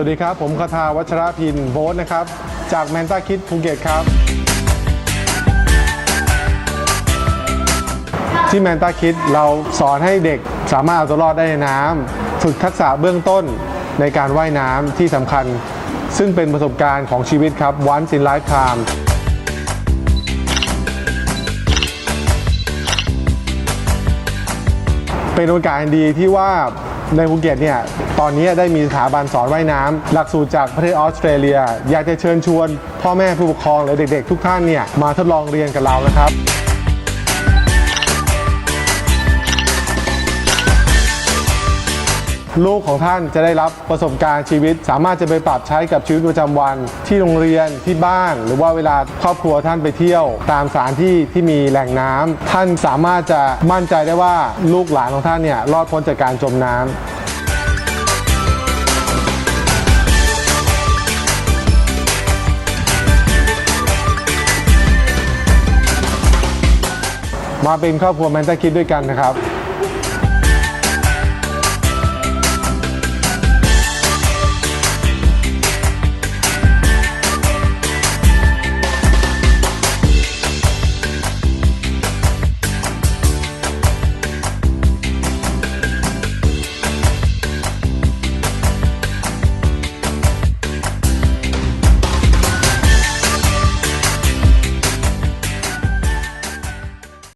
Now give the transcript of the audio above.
วัสดีครับ ผมคาทาวัชรพินโบ๊ทนะครับ จากแมนตาคิดภูเก็ตครับ ที่แมนตาคิดเราสอนให้เด็กสามารถเอาตัวรอดได้ในน้ำฝึกทักษะเบื้องต้นในการว่ายน้ำที่สำคัญ ซึ่งเป็นประสบการณ์ของชีวิตครับ once in lifetime เป็นโอกาสดีที่ว่า ในภูเก็ตเนี่ยตอนนี้ได้มีสถาบันสอนว่ายน้ำหลักสูตรจากประเทศออสเตรเลีย อยากจะเชิญชวน พ่อแม่ผู้ปกครองหรือเด็กๆ ทุกท่านเนี่ยมาทดลองเรียนกับเรานะครับ ลูกของท่านจะได้รับประสบการณ์ชีวิต สามารถจะไปปรับใช้กับชีวิตประจำวัน ที่โรงเรียนที่บ้าน หรือว่าเวลาครอบครัวท่านไปเที่ยว ตามสถานที่ที่มีแหล่งน้ำท่านสามารถจะมั่นใจได้ว่าลูกหลานของท่านเนี่ยรอดพ้นจากการจมน้ำมาเป็นครอบครัวแมนตาคิดด้วยกันนะครับ